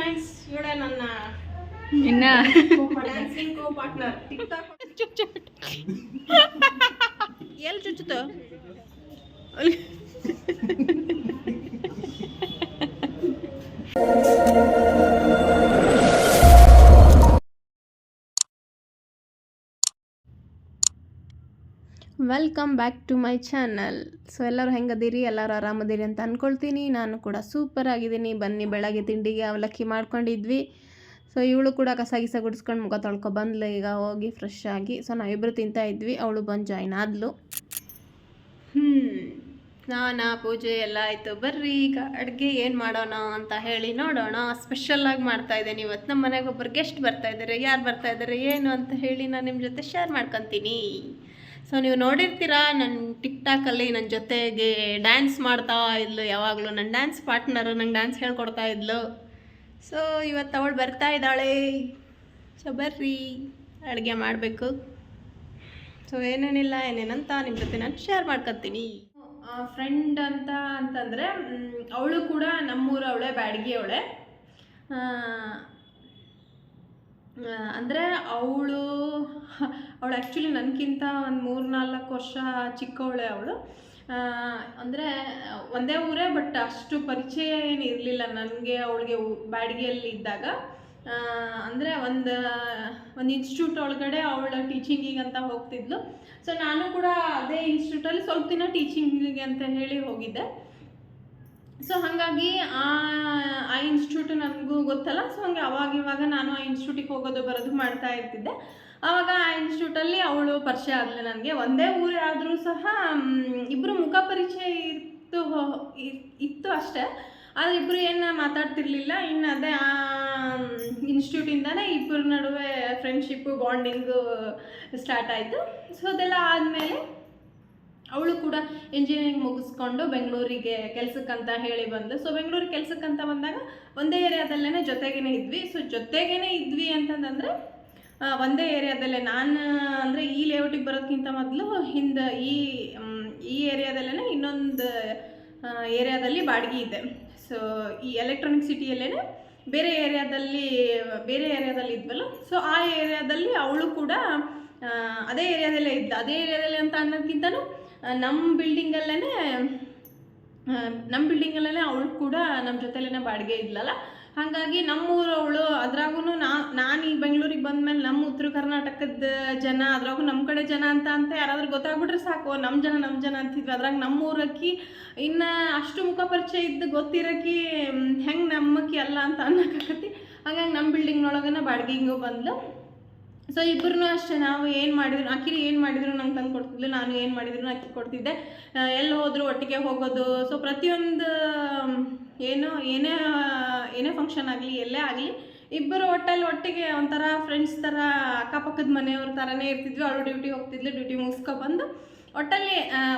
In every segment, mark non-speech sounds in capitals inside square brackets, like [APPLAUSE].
Friends ಇವಳೆ ನನ್ನ ಇನ್ನ ಡ್ಯಾನ್ಸಿಂಗ್ ಕೋ ಪಾರ್ಟ್ನರ್ ಟಿಕ್ಟಾಕ್ ಎಲ್ಲಿ ಚುಚ್ಚುತ್ತ? Welcome back to my channel so ಎಲ್ಲರೂ ಹೆಂಗದಿರಿ? ಎಲ್ಲರೂ ಆರಾಮದಿರಿ ಅಂತ ಅಂದ್ಕೊಳ್ತೀನಿ ನಾನು ಕೂಡ ಸೂಪರ್ ಆಗಿದ್ದೀನಿ. ಬನ್ನಿ, ಬೆಳಗ್ಗೆ ತಿಂಡಿಗೆ ಅವಲಕ್ಕಿ ಮಾಡ್ಕೊಂಡಿದ್ವಿ. ಸೊ ಇವಳು ಕೂಡ ಕಸ ಗಿಸ ಗುಡಿಸ್ಕೊಂಡು ಮುಖ ತೊಳ್ಕೊ ಬಂದ್ಲು. ಈಗ ಹೋಗಿ ಫ್ರೆಶ್ ಆಗಿ. ಸೊ ನಾವಿಬ್ಬರು ತಿಂತಾ ಇದ್ವಿ. ಅವಳು ಬಂದು ಜಾಯ್ನ್ ಆದ್ಲು. ಹ್ಞೂ ಸ್ನಾನ ಪೂಜೆ ಎಲ್ಲ ಆಯಿತು. ಬರ್ರಿ, ಈಗ ಅಡುಗೆ ಏನು ಮಾಡೋಣ ಅಂತ ಹೇಳಿ ನೋಡೋಣ. ಸ್ಪೆಷಲಾಗಿ ಮಾಡ್ತಾ ಇದ್ದೇನೆ ಇವತ್ತು. ನಮ್ಮ ಮನೆಗೆ ಒಬ್ಬರು ಗೆಸ್ಟ್ ಬರ್ತಾ ಇದ್ದಾರೆ ಯಾರು ಬರ್ತಾ ಇದ್ದಾರೆ ಏನು ಅಂತ ಹೇಳಿ ನಾನು ನಿಮ್ಮ ಜೊತೆ ಶೇರ್ ಮಾಡ್ಕೊತೀನಿ. ಸೊ ನೀವು ನೋಡಿರ್ತೀರಾ ನನ್ನ ಟಿಕ್ ಟಾಕಲ್ಲಿ ನನ್ನ ಜೊತೆಗೆ ಡ್ಯಾನ್ಸ್ ಮಾಡ್ತಾ ಇದ್ಲು, ಯಾವಾಗಲೂ ನನ್ನ ಡ್ಯಾನ್ಸ್ ಪಾರ್ಟ್ನರು ನಂಗೆ ಡ್ಯಾನ್ಸ್ ಹೇಳ್ಕೊಡ್ತಾ ಇದ್ಲು. ಸೊ ಇವತ್ತು ಅವಳು ಬರ್ತಾ ಇದ್ದಾಳೆ. ಸೊ ಬರ್ರಿ, ಅಡುಗೆ ಮಾಡಬೇಕು. ಸೊ ಏನೇನಿಲ್ಲ, ಏನೇನಂತ ನಿಮ್ಮ ಜೊತೆ ನಾನು ಶೇರ್ ಮಾಡ್ಕೊತೀನಿ ಫ್ರೆಂಡ್ ಅಂತ ಅಂತಂದರೆ ಅವಳು ಕೂಡ ನಮ್ಮೂರವಳೆ ಬ್ಯಾಡಗಿ ಅವಳೆ. ಅಂದರೆ ಅವಳು ಅವಳು ಆ್ಯಕ್ಚುಲಿ ನನಗಿಂತ ಒಂದು ಮೂರು ನಾಲ್ಕು ವರ್ಷ ಚಿಕ್ಕವಳೆ ಅವಳು. ಅಂದರೆ ಒಂದೇ ಊರೇ ಬಟ್ ಅಷ್ಟು ಪರಿಚಯ ಏನು ಇರಲಿಲ್ಲ ನನಗೆ ಅವಳಿಗೆ ಬ್ಯಾಡಿಗೆಯಲ್ಲಿ ಇದ್ದಾಗ. ಅಂದರೆ ಒಂದು ಒಂದು ಇನ್ಸ್ಟಿಟ್ಯೂಟ್ ಒಳಗಡೆ ಅವಳ ಟೀಚಿಂಗಿಗೆ ಅಂತ ಹೋಗ್ತಿದ್ಲು. ಸೊ ನಾನು ಕೂಡ ಅದೇ ಇನ್ಸ್ಟಿಟ್ಯೂಟಲ್ಲಿ ಸ್ವಲ್ಪ ದಿನ ಟೀಚಿಂಗಿಗೆ ಅಂತ ಹೇಳಿ ಹೋಗಿದ್ದೆ. ಸೊ ಹಾಗಾಗಿ ಆ ಆ ಇನ್ಸ್ಟಿಟ್ಯೂಟ್ ನನಗೂ ಗೊತ್ತಲ್ಲ. ಸೊ ಹಂಗೆ ಅವಾಗ ಇವಾಗ ನಾನು ಆ ಇನ್ಸ್ಟಿಟ್ಯೂಟಿಗೆ ಹೋಗೋದು ಬರೋದು ಮಾಡ್ತಾ ಇರ್ತಿದ್ದೆ. ಆವಾಗ ಆ ಇನ್ಸ್ಟಿಟ್ಯೂಟಲ್ಲಿ ಅವಳು ಪರಿಚಯ ಆಗಲಿ ನನಗೆ. ಒಂದೇ ಊರೇ ಆದರೂ ಸಹ ಇಬ್ಬರು ಮುಖ ಪರಿಚಯ ಇತ್ತು ಇತ್ತು ಅಷ್ಟೇ. ಆದರೆ ಇಬ್ಬರು ಏನು ಮಾತಾಡ್ತಿರ್ಲಿಲ್ಲ. ಇನ್ನು ಅದೇ ಆ ಇನ್ಸ್ಟಿಟ್ಯೂಟಿಂದನೇ ಇಬ್ಬರ ನಡುವೆ ಫ್ರೆಂಡ್ಶಿಪ್ಪು ಬಾಂಡಿಂಗು ಸ್ಟಾರ್ಟ್ ಆಯಿತು. ಸೊ ಅದೆಲ್ಲ ಆದಮೇಲೆ ಅವಳು ಕೂಡ ಇಂಜಿನಿಯರಿಂಗ್ ಮುಗಿಸ್ಕೊಂಡು ಬೆಂಗಳೂರಿಗೆ ಕೆಲಸಕ್ಕಂತ ಹೇಳಿ ಬಂದು ಸೊ ಬೆಂಗಳೂರಿಗೆ ಕೆಲಸಕ್ಕಂತ ಬಂದಾಗ ಒಂದೇ ಏರಿಯಾದಲ್ಲೇ ಜೊತೆಗೇನೆ ಇದ್ವಿ. ಸೊ ಜೊತೆಗೇನೆ ಇದ್ವಿ ಅಂತಂದರೆ ಒಂದೇ ಏರಿಯಾದಲ್ಲೇ ನಾನು, ಅಂದರೆ ಈ ಲೇಔಟಿಗೆ ಬರೋದಕ್ಕಿಂತ ಮೊದಲು ಹಿಂದೆ ಈ ಈ ಏರಿಯಾದಲ್ಲೇ ಇನ್ನೊಂದು ಏರಿಯಾದಲ್ಲಿ ಬಾಡಿಗೆ ಇದೆ. ಸೊ ಈ ಎಲೆಕ್ಟ್ರಾನಿಕ್ ಸಿಟಿಯಲ್ಲೇ ಬೇರೆ ಏರಿಯಾದಲ್ಲಿ ಬೇರೆ ಏರಿಯಾದಲ್ಲಿ ಇದ್ವಲ್ಲ ಸೊ ಆ ಏರಿಯಾದಲ್ಲಿ ಅವಳು ಕೂಡ ಅದೇ ಏರಿಯಾದಲ್ಲೇ ಇದ್ದ. ಅದೇ ಏರಿಯಾದಲ್ಲಿ ಅಂತ ಅನ್ನೋದಕ್ಕಿಂತನೂ ನಮ್ಮ ಬಿಲ್ಡಿಂಗಲ್ಲೇ ನಮ್ಮ ಬಿಲ್ಡಿಂಗಲ್ಲೇ ಅವಳು ಕೂಡ ನಮ್ಮ ಜೊತೆಲೇ ಬಾಡಿಗೆ ಇದ್ಲಲ್ಲ. ಹಾಗಾಗಿ ನಮ್ಮೂರು ಅವಳು ಅದ್ರಾಗೂ ನಾ, ನಾನು ಈ ಬೆಂಗಳೂರಿಗೆ ಬಂದಮೇಲೆ ನಮ್ಮ ಉತ್ತರ ಕರ್ನಾಟಕದ ಜನ, ಅದ್ರಾಗೂ ನಮ್ಮ ಕಡೆ ಜನ ಅಂತ ಅಂತ ಯಾರಾದ್ರೂ ಗೊತ್ತಾಗ್ಬಿಟ್ರೆ ಸಾಕು. ನಮ್ಮ ಜನ ನಮ್ಮ ಜನ ಅಂತಿದ್ವಿ ಅದ್ರಾಗ ನಮ್ಮೂರಕ್ಕಿ ಇನ್ನು ಅಷ್ಟು ಮುಖ ಪರಿಚಯ ಇದ್ದು ಗೊತ್ತಿರಕಿ ಹೆಂಗೆ ನಮ್ಮಕ್ಕಿ ಅಲ್ಲ ಅಂತ ಅನ್ನೋಕ್ಕಾಗತ್ತಿ ಹಾಗಾಗಿ ನಮ್ಮ ಬಿಲ್ಡಿಂಗ್ನೊಳಗನ ಬಾಡಿಗೆಗೂ ಬಂದ್ಲು. ಸೊ ಇಬ್ಬರೂ ಅಷ್ಟೇ ನಾವು ಏನು ಮಾಡಿದ್ರು ಅಕ್ಕಿನ ಏನು ಮಾಡಿದ್ರು ನಂಗೆ ತಂದು ಕೊಡ್ತಿದ್ಲು, ನಾನು ಏನು ಮಾಡಿದ್ರು ಅಕ್ಕಿ ಕೊಡ್ತಿದ್ದೆ. ಎಲ್ಲಿ ಹೋದರೂ ಒಟ್ಟಿಗೆ ಹೋಗೋದು. ಸೊ ಪ್ರತಿಯೊಂದು ಏನು, ಏನೇ ಏನೇ ಫಂಕ್ಷನ್ ಆಗಲಿ, ಎಲ್ಲೇ ಆಗಲಿ, ಇಬ್ಬರು ಒಟ್ಟಲ್ಲಿ ಒಟ್ಟಿಗೆ ಒಂಥರ ಫ್ರೆಂಡ್ಸ್ ಥರ ಅಕ್ಕಪಕ್ಕದ ಮನೆಯವ್ರ ಥರನೇ ಇರ್ತಿದ್ವಿ. ಅವಳು ಡ್ಯೂಟಿ ಹೋಗ್ತಿದ್ಲು ಡ್ಯೂಟಿ ಮುಗಿಸ್ಕೊಬಂದು ಒಟ್ಟಲ್ಲಿ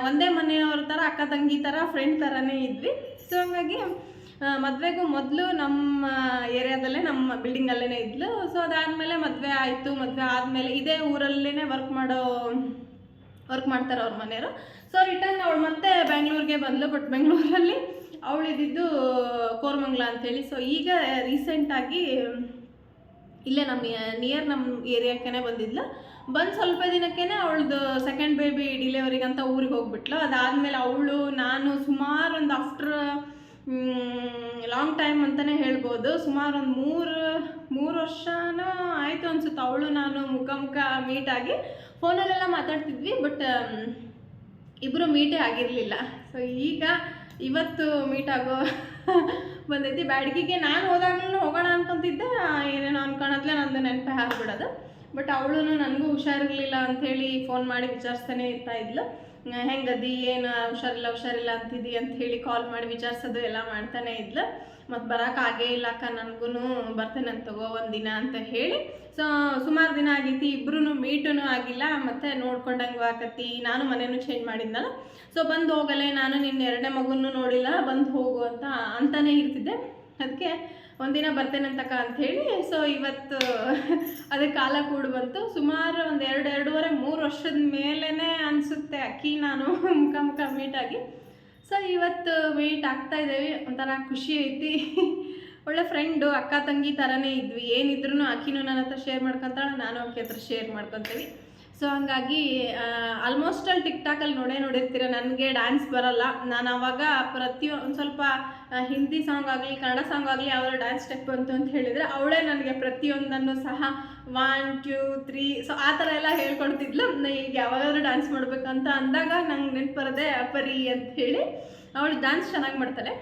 ಒಂದೇ ಮನೆಯವ್ರ ಥರ, ಅಕ್ಕ ತಂಗಿ ಥರ ಫ್ರೆಂಡ್ ಥರನೇ ಇದ್ವಿ. ಸೊ ಹಂಗಾಗಿ ಮದುವೆಗೂ ಮೊದಲು ನಮ್ಮ ಏರಿಯಾದಲ್ಲೇ ನಮ್ಮ ಬಿಲ್ಡಿಂಗಲ್ಲೇ ಇದ್ಲು. ಸೊ ಅದಾದಮೇಲೆ ಮದುವೆ ಆಯಿತು. ಮದುವೆ ಆದಮೇಲೆ ಇದೇ ಊರಲ್ಲೇ ವರ್ಕ್ ಮಾಡೋ ವರ್ಕ್ ಮಾಡ್ತಾರೆ ಅವ್ರ ಮನೆಯವರು. ಸೊ ರಿಟರ್ನ್ ಅವಳು ಮತ್ತೆ ಬೆಂಗಳೂರಿಗೆ ಬಂದಳು ಬಟ್ ಬೆಂಗಳೂರಲ್ಲಿ ಅವಳಿದ್ದು ಇದ್ದಿದ್ದು ಅಂಥೇಳಿ ಸೊ ಈಗ ರೀಸೆಂಟಾಗಿ ಇಲ್ಲೇ ನಮ್ಮ ನಿಯರ್ ನಮ್ಮ ಏರಿಯಾಕ್ಕೇ ಬಂದಿದ್ಲು. ಬಂದು ಸ್ವಲ್ಪ ದಿನಕ್ಕೇ ಅವಳದು ಸೆಕೆಂಡ್ ಬೇಬಿ ಡಿಲಿವರಿಗೆ ಅಂತ ಊರಿಗೆ ಹೋಗ್ಬಿಟ್ಲು. ಅದಾದಮೇಲೆ ಅವಳು, ನಾನು ಸುಮಾರು ಒಂದು ಆಫ್ಟರ್ ಲಾಂಗ್ ಟೈಮ್ ಅಂತಲೇ ಹೇಳ್ಬೋದು. ಸುಮಾರು ಒಂದು ಮೂರು ಮೂರು ವರ್ಷನೂ ಆಯಿತು ಅನ್ಸುತ್ತೆ ಅವಳು ನಾನು ಮುಖ ಮುಖ ಆಗಿ. ಫೋನಲ್ಲೆಲ್ಲ ಮಾತಾಡ್ತಿದ್ವಿ ಬಟ್ ಇಬ್ಬರು ಮೀಟೇ ಆಗಿರಲಿಲ್ಲ. ಸೊ ಈಗ ಇವತ್ತು ಮೀಟ್ ಆಗೋ [LAUGHS] ಬಂದೈತಿ. ಬ್ಯಾಡ್ಗಿಗೆ ನಾನು ಹೋದಾಗ್ಲೂ ಹೋಗೋಣ ಅನ್ಕೊಂತಿದ್ದೆ. ಏನೇನೋ ಅನ್ಕೊಳತ್ಲೆ ನಂದು ನೆನಪೇ ಆಗ್ಬಿಡೋದು. ಬಟ್ ಅವಳು ನನಗೂ ಹುಷಾರಿರಲಿಲ್ಲ ಅಂಥೇಳಿ ಫೋನ್ ಮಾಡಿ ವಿಚಾರಿಸ್ತಾನೆ ಇರ್ತಾ ಇದ್ಲು. ಹೆಂಗದಿ, ಏನು, ಹುಷಾರಿಲ್ಲ ಹುಷಾರಿಲ್ಲ ಅಂತಿದಿ ಅಂತ ಹೇಳಿ ಕಾಲ್ ಮಾಡಿ ವಿಚಾರಿಸೋದು ಎಲ್ಲ ಮಾಡ್ತಾನೆ ಇದ್ಲು. ಮತ್ತು ಬರೋಕ್ಕಾಗೇ ಇಲ್ಲ ಅಕ್ಕ ನನಗೂ ಬರ್ತೇನೆ ಅಂತ ತಗೋ ಒಂದಿನ ಅಂತ ಹೇಳಿ. ಸೊ ಸುಮಾರು ದಿನ ಆಗೈತಿ ಇಬ್ರು ಮೀಟೂ ಆಗಿಲ್ಲ, ಮತ್ತು ನೋಡ್ಕೊಂಡಂಗೆ ಆಕತಿ, ನಾನು ಮನೇನು ಚೇಂಜ್ ಮಾಡಿದ್ನಲ್ಲ. ಸೊ ಬಂದು ಹೋಗಲೇ, ನಾನು ನಿನ್ನ ಎರಡನೇ ಮಗುನೂ ನೋಡಿಲ್ಲ, ಬಂದು ಹೋಗು ಅಂತ ಅಂತಾನೆ ಇರ್ತಿದ್ದೆ. ಅದಕ್ಕೆ ಒಂದಿನ ಬರ್ತೇನೆ ಅಂತಕ್ಕ ಅಂಥೇಳಿ ಸೊ ಇವತ್ತು [LAUGHS] ಅದೇ ಕಾಲ ಕೂಡ ಬಂತು. ಸುಮಾರು ಒಂದು ಎರಡು, ಎರಡೂವರೆ, ಮೂರು ವರ್ಷದ ಮೇಲೇ ಅನಿಸುತ್ತೆ ಅಕ್ಕಿ ನಾನು [LAUGHS] ಮುಖ ಮುಖ ಮೀಟಾಗಿ ಸೊ ಇವತ್ತು ಮೀಟ್ ಆಗ್ತಾ ಇದ್ದೇವೆ, ಒಂಥರ ಖುಷಿ ಐತಿ. [LAUGHS] ಒಳ್ಳೆ ಫ್ರೆಂಡು ಅಕ್ಕ, ತಂಗಿ ಥರನೇ ಇದ್ವಿ. ಏನಿದ್ರು ಅಕ್ಕಿನೂ ನನ್ನ ಹತ್ರ ಶೇರ್ ಮಾಡ್ಕೊತಾಳೆ, ನಾನು ಅಕ್ಕಿ ಹತ್ರ ಶೇರ್ ಮಾಡ್ಕೊತೀವಿ. ಸೊ ಹಂಗಾಗಿ ಆಲ್ಮೋಸ್ಟ್ ಅಲ್ಲಿ ಟಿಕ್ ಟಾಕಲ್ಲಿ ನೋಡೇ ನೋಡಿರ್ತೀರ, ನನಗೆ ಡ್ಯಾನ್ಸ್ ಬರಲ್ಲ. ನಾನು ಅವಾಗ ಪ್ರತಿಯೊಂದು ಸ್ವಲ್ಪ ಹಿಂದಿ ಸಾಂಗ್ ಆಗಲಿ, ಕನ್ನಡ ಸಾಂಗ್ ಆಗಲಿ ಅವರ ಡ್ಯಾನ್ಸ್ ಸ್ಟೆಪ್ ಬಂತು ಅಂತ ಹೇಳಿದರೆ, ಅವಳೇ ನನಗೆ ಪ್ರತಿಯೊಂದನ್ನು ಸಹ ಒನ್ ಟೂ ತ್ರೀ ಸೊ ಆ ಥರ ಎಲ್ಲ ಹೇಳ್ಕೊಡ್ತಿದ್ಲು. ಈಗ ಯಾವಾಗಾದ್ರೂ ಡ್ಯಾನ್ಸ್ ಮಾಡಬೇಕಂತ ಅಂದಾಗ ನಂಗೆ ನೆನ್ಪು ಬರದೆ ಅಪರಿ ಅಂತ ಹೇಳಿ, ಅವಳು ಡ್ಯಾನ್ಸ್ ಚೆನ್ನಾಗಿ ಮಾಡ್ತಾಳೆ.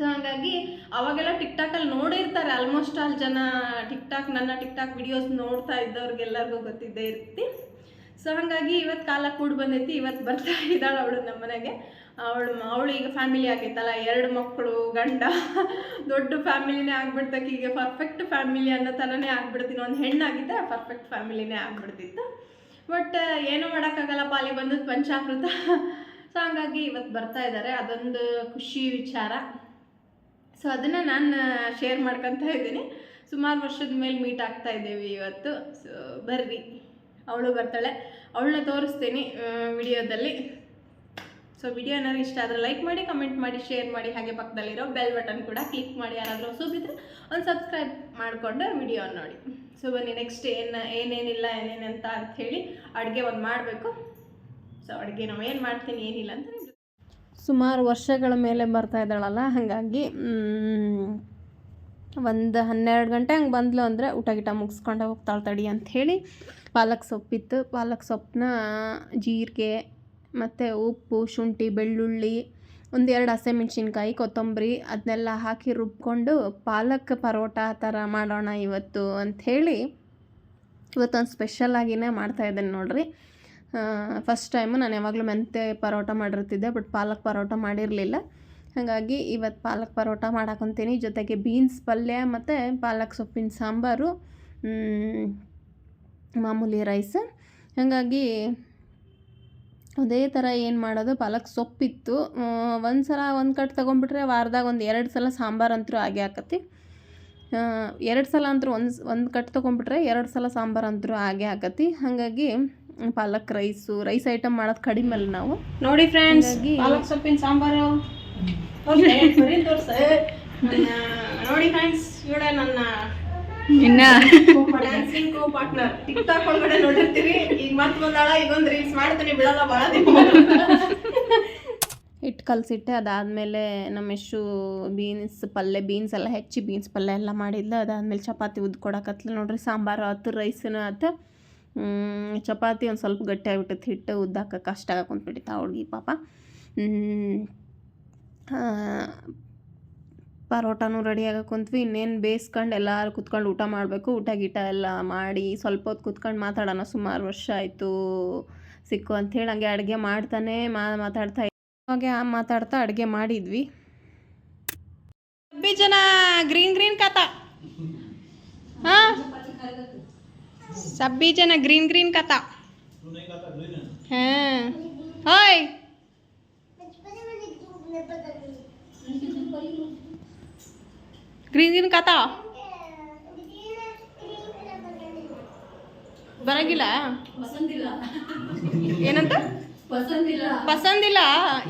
ಸೊ ಹಾಗಾಗಿ ಅವಾಗೆಲ್ಲ ಟಿಕ್ ಅಲ್ಲಿ ನೋಡಿರ್ತಾರೆ ಆಲ್ಮೋಸ್ಟ್ ಆಲ್ ಜನ ಟಿಕ್ ಟಾಕ್ ನನ್ನ ಟಿಕ್ ಟಾಕ್ ವಿಡಿಯೋಸ್ ನೋಡ್ತಾ ಇದ್ದವ್ರಿಗೆಲ್ಲರಿಗೂ ಗೊತ್ತಿದ್ದೇ ಇರ್ತಿ ಸೊ ಹಾಗಾಗಿ ಇವತ್ತು ಕಾಲ ಕೂಡ ಬಂದೈತಿ. ಇವತ್ತು ಬರ್ತಾ [LAUGHS] ಇದ್ದಾಳೆ ಅವಳು ನಮ್ಮ ಮನೆಗೆ. ಅವಳು ಅವಳು ಈಗ ಫ್ಯಾಮಿಲಿ ಆಗೈತಲ್ಲ. ಎರಡು ಮಕ್ಕಳು, ಗಂಡ. [LAUGHS] ದೊಡ್ಡ ಫ್ಯಾಮಿಲಿನೇ ಆಗ್ಬಿಡ್ತಕ್ಕೆ ಈಗ ಪರ್ಫೆಕ್ಟ್ ಫ್ಯಾಮಿಲಿ ಅನ್ನೋ ಥರನೇ ಆಗ್ಬಿಡ್ತೀನಿ. ಒಂದು ಹೆಣ್ಣಾಗಿದ್ದೆ ಪರ್ಫೆಕ್ಟ್ ಫ್ಯಾಮಿಲಿನೇ ಆಗ್ಬಿಡ್ತಿತ್ತು. ಬಟ್ ಏನೂ ಮಾಡೋಕ್ಕಾಗಲ್ಲ. ಪಾಲಿ ಬಂದದ್ದು ಪಂಚಾಮೃತ. [LAUGHS] ಸೊ ಹಂಗಾಗಿ ಇವತ್ತು ಬರ್ತಾ ಇದ್ದಾರೆ. ಅದೊಂದು ಖುಷಿ ವಿಚಾರ. ಸೊ ಅದನ್ನು ನಾನು ಶೇರ್ ಮಾಡ್ಕೊತಾ ಇದ್ದೀನಿ. ಸುಮಾರು ವರ್ಷದ ಮೇಲೆ ಮೀಟ್ ಆಗ್ತಾ ಇದ್ದೀವಿ ಇವತ್ತು. ಸೊ ಬರ್ರಿ. ಅವಳು ಬರ್ತಾಳೆ. ಅವಳನ್ನ ತೋರಿಸ್ತೀನಿ ವಿಡಿಯೋದಲ್ಲಿ. ಸೊ ವಿಡಿಯೋ ಏನಾದ್ರು ಇಷ್ಟ ಆದರೆ ಲೈಕ್ ಮಾಡಿ ಕಮೆಂಟ್ ಮಾಡಿ ಶೇರ್ ಮಾಡಿ, ಹಾಗೆ ಪಕ್ಕದಲ್ಲಿರೋ ಬೆಲ್ ಬಟನ್ ಕೂಡ ಕ್ಲಿಕ್ ಮಾಡಿ ಯಾರಾದರೂ ಹೊಸಬಿದ್ರೆ ಒಂದು ಸಬ್ಸ್ಕ್ರೈಬ್ ಮಾಡಿಕೊಂಡು ವಿಡಿಯೋ ನೋಡಿ. ಸೊ ಬನ್ನಿ ನೆಕ್ಸ್ಟ್ ಏನು, ಏನೇನಿಲ್ಲ ಏನೇನಂತ ಹೇಳಿ ಅಡುಗೆ ಒಂದು ಮಾಡಬೇಕು. ಸೊ ಅಡುಗೆ ನಾವು ಏನು ಮಾಡ್ತೀನಿ, ಏನಿಲ್ಲ ಅಂತ ಸುಮಾರು ವರ್ಷಗಳ ಮೇಲೆ ಬರ್ತಾ ಇದ್ದಾಳಲ್ಲ, ಹಾಗಾಗಿ ಒಂದು ಹನ್ನೆರಡು ಗಂಟೆ ಹಂಗೆ ಬಂದ್ಲು ಅಂದರೆ ಊಟ ಗಿಟ ಮುಗಿಸ್ಕೊಂಡು ಹೋಗ್ತಾಳೆ ತಡಿ ಅಂಥೇಳಿ ಪಾಲಕ್ ಸೊಪ್ಪಿತ್ತು. ಪಾಲಕ್ ಸೊಪ್ಪನ್ನ ಜೀರಿಗೆ, ಮತ್ತು ಉಪ್ಪು, ಶುಂಠಿ, ಬೆಳ್ಳುಳ್ಳಿ ಒಂದೆರಡು ಹಸಿಮೆಣ್ಸಿನ್ಕಾಯಿ ಕೊತ್ತಂಬರಿ ಅದನ್ನೆಲ್ಲ ಹಾಕಿ ರುಬ್ಕೊಂಡು ಪಾಲಕ್ ಪರೋಟ ಆ ಥರ ಮಾಡೋಣ ಇವತ್ತು ಅಂಥೇಳಿ ಇವತ್ತೊಂದು ಸ್ಪೆಷಲಾಗಿನೇ ಮಾಡ್ತಾಯಿದ್ದೇನೆ ನೋಡ್ರಿ. ಫಸ್ಟ್ ಟೈಮು ನಾನು ಯಾವಾಗಲೂ ಮೆಂತ್ಯ ಪರೋಟ ಮಾಡಿರ್ತಿದ್ದೆ ಬಟ್ ಪಾಲಕ್ ಪರೋಟ ಮಾಡಿರಲಿಲ್ಲ. ಹಾಗಾಗಿ ಇವತ್ತು ಪಾಲಕ್ ಪರೋಟ ಮಾಡಾಕೊಂತೀನಿ. ಜೊತೆಗೆ ಬೀನ್ಸ್ ಪಲ್ಯ ಮತ್ತು ಪಾಲಕ್ ಸೊಪ್ಪಿನ ಸಾಂಬಾರು ಮಾಮೂಲಿ ರೈಸ್ ಹಾಗಾಗಿ ಅದೇ ಥರ ಏನು ಮಾಡೋದು, ಪಾಲಕ್ ಸೊಪ್ಪಿತ್ತು. ಒಂದು ಸಲ ಒಂದು ಕಟ್ ತೊಗೊಂಡ್ಬಿಟ್ರೆ ವಾರದಾಗ ಒಂದು ಎರಡು ಸಲ ಸಾಂಬಾರು ಅಂತೂ ಆಗೇ ಆಕತಿ. ಎರಡು ಸಲ ಅಂತೂ ಒಂದು ಒಂದು ಕಟ್ ತೊಗೊಂಡ್ಬಿಟ್ರೆ ಎರಡು ಸಲ ಸಾಂಬಾರು ಅಂತೂ ಆಗೇ ಆಕತಿ. ಹಾಗಾಗಿ ಪಾಲಕ್ ರೈಸು ರೈಸ್ ಐಟಮ್ ಮಾಡೋದು ಕಡಿಮೆ ಅಲ್ಲ ನಾವು. ನೋಡಿ ಫ್ರೆಂಡ್ಸ್ ಪಾಲಕ್ ಸೊಪ್ಪಿನ ಸಾಂಬಾರು. ನೋಡಿ ಫ್ರೆಂಡ್ಸ್ ಇವಳೆ ನನ್ನ ಇನ್ನ. Dancing co partner TikTok ಒಳಗಡೆ ನೋಡಿರ್ತೀರಿ ಈಗ ಮತ್ತೆ ಬಂದಾಳ ಈಗ ರೀಲ್ಸ್ ಮಾಡ್ತೀನಿ ಬಿಡಲ್ಲ ಭಾಳ ಹಿಟ್ಟು ಕಲಸಿಟ್ಟೆ ಅದಾದಮೇಲೆ ನಮ್ಮ ಯಶು ಬೀನ್ಸ್ ಪಲ್ಯ ಬೀನ್ಸ್ ಎಲ್ಲ ಹೆಚ್ಚಿ ಬೀನ್ಸ್ ಪಲ್ಯ ಎಲ್ಲ ಮಾಡಿದ್ಲು. ಅದಾದಮೇಲೆ ಚಪಾತಿ ಉದ್ಕೊಡಕತ್ಲು. ನೋಡ್ರಿ ಸಾಂಬಾರು ಆತು ರೈಸನೂ ಆತು. ಚಪಾತಿ ಒಂದು ಸ್ವಲ್ಪ ಗಟ್ಟಿ ಆಗಿಬಿಟ್ಟೈತೆ. ಹಿಟ್ಟು ಉದ್ದಾಕ ಕಷ್ಟ ಕುಂತ್ಬಿಟ್ಟಿತ್ತು ಹುಡುಗಿ ಪಾಪ. ಆ, ಪರೋಟಾನು ರೆಡಿ ಆಗಕ್ಕೆ ಕುಂತ್ವಿ. ಇನ್ನೇನು ಬೇಯಿಸ್ಕೊಂಡು ಎಲ್ಲರೂ ಕುತ್ಕೊಂಡು ಊಟ ಮಾಡಬೇಕು. ಊಟ ಗೀಟ ಎಲ್ಲ ಮಾಡಿ ಸ್ವಲ್ಪ ಹೊತ್ತು ಕುತ್ಕೊಂಡು ಮಾತಾಡೋಣ. ಸುಮಾರು ವರ್ಷ ಆಯಿತು ಸಿಕ್ಕು ಅಂಥೇಳಿ ಹಂಗೆ ಅಡುಗೆ ಮಾಡ್ತಾನೆ ಮಾ ಮಾತಾಡ್ತಾ ಹಾಗೆ ಮಾತಾಡ್ತಾ ಅಡುಗೆ ಮಾಡಿದ್ವಿ. ಜನ ಗ್ರೀನ್ ಗ್ರೀನ್ ಕಥ ಹಾಂ? ಸಬ್ಬಿ ಜನ ಗ್ರೀನ್ ಗ್ರೀನ್ ಕಥಾ. ಹಾಂ. ಹಾಯ್ ಗ್ರೀನ್ ಗ್ರೀನ್ ಕಥಾ? ಬರಂಗಿಲ್ಲ? ಏನಂತ? ಪಸಂದಿಲ್ಲ.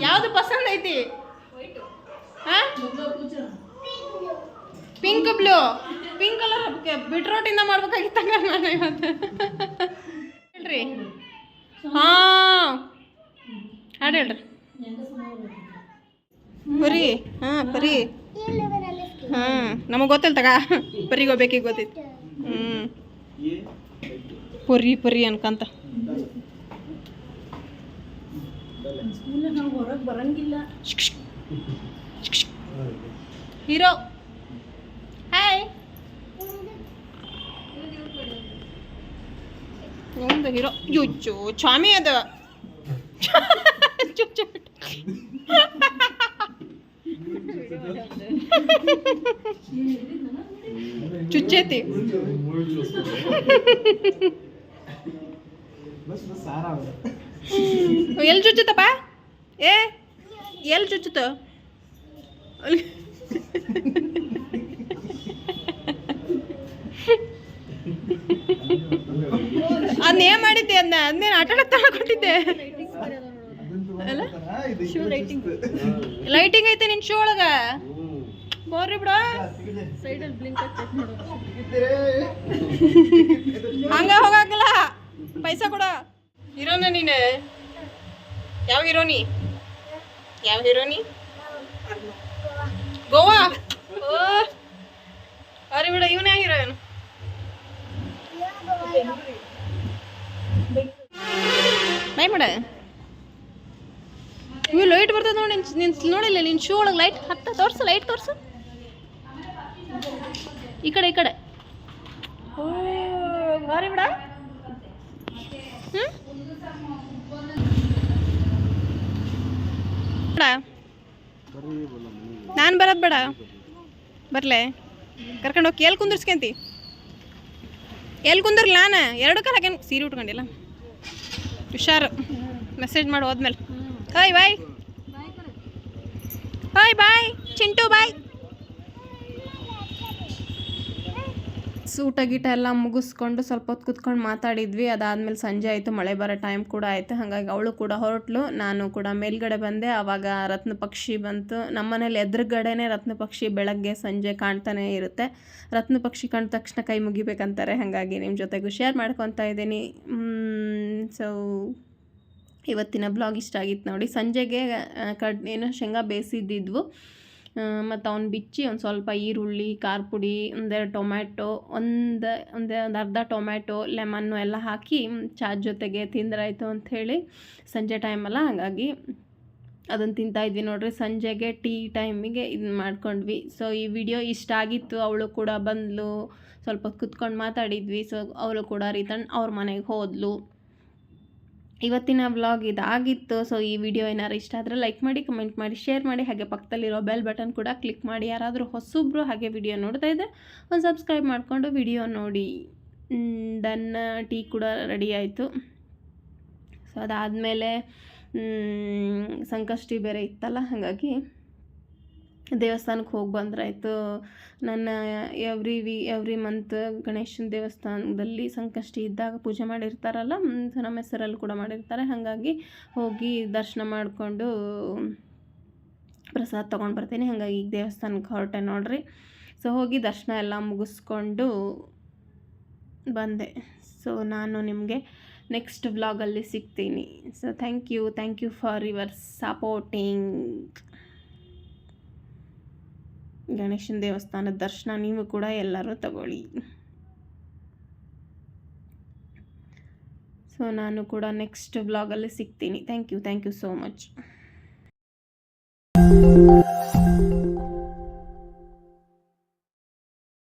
ಯಾವ್ದು ಪಸಂದ್ ಐತಿ? Pink blue. ಪಿಂಕ್ ಕಲರ್ ಬಿಟ್ರೋಟಿಂದ ಮಾಡ್ಬೇಕಾಗಿತ್ತಂಗ ನಾನು ಇವತ್ತು. ಹೇಳ್ರಿ. ಹಾ. ಹಾಡು ಹೇಳ್ರಿ. ಪರಿ. ಹಾ ಪರಿ. ಹಾ ನಮಗೆ ಗೊತ್ತಿಲ್ಲ ತಗ. ಪರಿಗೆ ಹೋಗ್ಬೇಕೀಗ ಗೊತ್ತಿತ್ತು ಹ್ಞೂ ಪರಿ ಪುರಿ ಅನ್ಕಂತ. ಹೊರಗೆ ಬರಂಗಿಲ್ಲ. ಹೀರೋ ಹಾಯ್ ಹೀರೋ ಯುಚ್ಚು ಚಾಮಿ ಅದ. [LAUGHS] ಚುಚ್ಚು ಚುಚ್ಚೈತಿ. ಎಲ್ಲಿ ಚುಚ್ಚುತ್ತಪ್ಪ? ಏ ಎಲ್ಲಿ ಚುಚ್ಚುತ್ತ? [LAUGHS] ಅದನ್ನ ಏನ್ ಮಾಡಿದ್ದೆ ಅದನ್ನ ಅದನ್ನೇನು ಆಟ ಆಡಕ್ ಅಲ್ಲ? ಲೈಟಿಂಗ್ ಐತೆ ನಿನ್ ಶೋ ಒಳಗ? ಬೋರ್ರಿ ಬಿಡ. ಹಂಗ ಹೋಗಲ್ಲ ಪೈಸಾ ಕೊಡ. ಹೀರೋನ ನೀನು? ಯಾವ ಹೀರೋನಿ? ಯಾವ ಹೀರೋನಿ? ಗೋವಾ? ಓ. ಅರೆ ಬಿಡ ಇವನೇ ಹೀರೋಯಿನ್? ಬೈ ಮಾಡ. ಇವು ಲೈಟ್ ಬರ್ತದೆ ನೋಡಿ, ನಿನ್ ನಿನ್ ನೋಡಿಲ್ಲ ನಿನ್ನ ಶೂ ಒಳಗೆ ಲೈಟ್ ಹತ್ತ, ತೋರ್ಸು ಲೈಟ್ ತೋರ್ಸು. ಈ ಕಡೆ ಈ ಕಡೆ. ಓ ಬರದ್ ನಾನು ಬರೋದು ಬೇಡ. ಬರ್ಲೆ. ಕರ್ಕೊಂಡು ಹೋಗಿ ಎಲ್ಲಿ ಕುಂದಿರ್ಸ್ಕೊಂತಿ? ಎಲ್ಲಿ ಕುಂದಿರ್ಲಿ ನಾನು? ಎರಡು ಕಾಲ ಹಾಕ್ಯಾನ, ಸೀರೆ ಉಟ್ಕೊಂಡಿಲ್ಲ. ಹುಷಾರು. ಮೆಸೇಜ್ ಮಾಡಿ ಹೋದ್ಮೇಲೆ. ಹಾಯ್ ಬಾಯ್ ಹೋಯ್ ಬಾಯ್ ಚಿಂಟು ಬಾಯ್ ಊಟ ಗೀಟ ಎಲ್ಲ ಮುಗಿಸ್ಕೊಂಡು ಸ್ವಲ್ಪ ಹೊತ್ತು ಕುತ್ಕೊಂಡು ಮಾತಾಡಿದ್ವಿ. ಅದಾದಮೇಲೆ ಸಂಜೆ ಆಯಿತು, ಮಳೆ ಬರೋ ಟೈಮ್ ಕೂಡ ಆಯಿತು. ಹಾಗಾಗಿ ಅವಳು ಕೂಡ ಹೊರಟ್ಲು, ನಾನು ಕೂಡ ಮೇಲ್ಗಡೆ ಬಂದೆ. ಆವಾಗ ರತ್ನ ಪಕ್ಷಿ ಬಂತು. ನಮ್ಮನೇಲಿ ಎದುರುಗಡೆನೇ ರತ್ನ ಪಕ್ಷಿ ಬೆಳಗ್ಗೆ, ಸಂಜೆ ಕಾಣ್ತಾನೆ ಇರುತ್ತೆ. ರತ್ನ ಪಕ್ಷಿ ಕಂಡ ತಕ್ಷಣ ಕೈ ಮುಗಿಬೇಕಂತಾರೆ. ಹಾಗಾಗಿ ನಿಮ್ಮ ಜೊತೆಗೂ ಶೇರ್ ಮಾಡ್ಕೊತಾ ಇದ್ದೀನಿ. ಸೊ ಇವತ್ತಿನ ಬ್ಲಾಗ್ ಇಷ್ಟ ಆಗಿತ್ತು ನೋಡಿ. ಸಂಜೆಗೆ ಕಡ್, ಏನೋ, ಶೇಂಗಾ ಬೇಯಿಸಿದ್ದಿದ್ವು. ಮತ್ತು ಅವ್ನು ಬಿಚ್ಚಿ ಒಂದು ಸ್ವಲ್ಪ ಈರುಳ್ಳಿ ಖಾರ ಪುಡಿ ಒಂದೆರಡು ಟೊಮ್ಯಾಟೊ, ಒಂದು ಒಂದು ಒಂದು ಅರ್ಧ ಟೊಮ್ಯಾಟೊ, ಲೆಮನ್ನು ಎಲ್ಲ ಹಾಕಿ ಚಾ ಜೊತೆಗೆ ತಿಂದ್ರಾಯಿತು ಅಂಥೇಳಿ ಸಂಜೆ ಟೈಮಲ್ಲ ಹಾಗಾಗಿ ಅದನ್ನು ತಿಂತಾಯಿದ್ವಿ ನೋಡಿರಿ. ಸಂಜೆಗೆ ಟೀ ಟೈಮಿಗೆ ಇದನ್ನ ಮಾಡ್ಕೊಂಡ್ವಿ. ಸೊ ಈ ವಿಡಿಯೋ ಇಷ್ಟ ಆಗಿತ್ತು ಅವಳು ಕೂಡ ಬಂದಳು ಸ್ವಲ್ಪ ಕುತ್ಕೊಂಡು ಮಾತಾಡಿದ್ವಿ. ಸೊ ಅವಳು ಕೂಡ ರಿಟರ್ನ್ ಅವ್ರ ಮನೆಗೆ ಹೋದ್ಲು. ಇವತ್ತಿನ ವ್ಲಾಗ್ ಇದಾಗಿತ್ತು. ಸೊ ಈ ವಿಡಿಯೋ ಏನಾರು ಇಷ್ಟ ಆದರೆ ಲೈಕ್ ಮಾಡಿ ಕಮೆಂಟ್ ಮಾಡಿ ಶೇರ್ ಮಾಡಿ. ಹಾಗೆ ಪಕ್ಕದಲ್ಲಿರೋ ಬೆಲ್ ಬಟನ್ ಕೂಡ ಕ್ಲಿಕ್ ಮಾಡಿ. ಯಾರಾದರೂ ಹೊಸಬ್ರು ಹಾಗೆ ವಿಡಿಯೋ ನೋಡ್ತಾ ಇದ್ದರೆ ಒಂದು ಸಬ್ಸ್ಕ್ರೈಬ್ ಮಾಡಿಕೊಂಡು ವಿಡಿಯೋ ನೋಡಿ. ದನ್ನ ಟೀ ಕೂಡ ರೆಡಿ ಆಯಿತು. ಸೊ ಅದಾದಮೇಲೆ ಸಂಕಷ್ಟಿ ಬೇರೆ ಇತ್ತಲ್ಲ, ಹಾಗಾಗಿ ದೇವಸ್ಥಾನಕ್ಕೆ ಹೋಗಿ ಬಂದ್ರಾಯಿತು. ನನ್ನ ಎವ್ರಿ ವಿ ಎವ್ರಿ ಮಂತ್ ಗಣೇಶನ ದೇವಸ್ಥಾನದಲ್ಲಿ ಸಂಕಷ್ಟಿ ಇದ್ದಾಗ ಪೂಜೆ ಮಾಡಿರ್ತಾರಲ್ಲ ನಮ್ಮ ಹೆಸರಲ್ಲಿ ಕೂಡ ಮಾಡಿರ್ತಾರೆ. ಹಾಗಾಗಿ ಹೋಗಿ ದರ್ಶನ ಮಾಡಿಕೊಂಡು ಪ್ರಸಾದ ತೊಗೊಂಡು ಬರ್ತೀನಿ. ಹಾಗಾಗಿ ಈಗ ದೇವಸ್ಥಾನಕ್ಕೆ ಹೊರಟೆ ನೋಡ್ರಿ. ಸೊ ಹೋಗಿ ದರ್ಶನ ಎಲ್ಲ ಮುಗಿಸ್ಕೊಂಡು ಬಂದೆ. ಸೊ ನಾನು ನಿಮಗೆ ನೆಕ್ಸ್ಟ್ ವ್ಲಾಗಲ್ಲಿ ಸಿಗ್ತೀನಿ. So thank you thank you for your supporting ಗಣೇಶನ ದೇವಸ್ಥಾನದ ದರ್ಶನ ನೀವು ಕೂಡ ಎಲ್ಲರೂ ತಗೊಳ್ಳಿ. ಸೊ ನಾನು ಕೂಡ ನೆಕ್ಸ್ಟ್ ಬ್ಲಾಗಲ್ಲಿ ಸಿಗ್ತೀನಿ. Thank you thank you so much